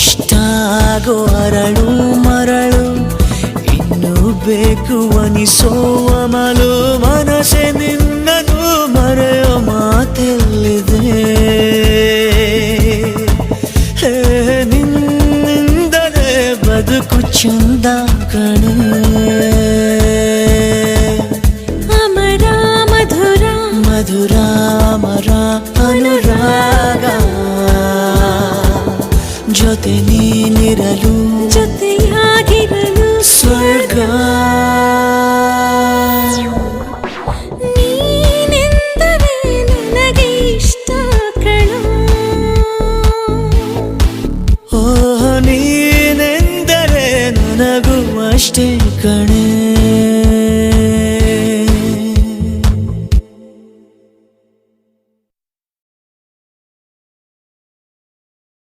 ಇಷ್ಟ ಆಗೋ ಅರಳು ಮರಳು ಇನ್ನು ಬೇಕು ಅನಿಸೋ ಅಮಲು ಮನಸ್ಸೆ ನಿನ್ನದು ಮರೆಯೋ ಮಾತೆಲ್ಲಿದೆ. ನಿನ್ನಿಂದಲೇ ಬದುಕು ಚಂದ ಕಣೆ. ಅಮರ ಮಧುರ ಮಧುರ ಮರ ಜೊತೆ ನೀನಿರಲು ಜೊತೆಯಾಗಿರಲು ಸ್ವರ್ಗ. ನೀನೆಂದರೆ ನನಗೆ ಇಷ್ಟ ಕಣ. ಓ ನೀನೆಂದರೆ ನನಗೂ ಅಷ್ಟೇ ಕಣೆ.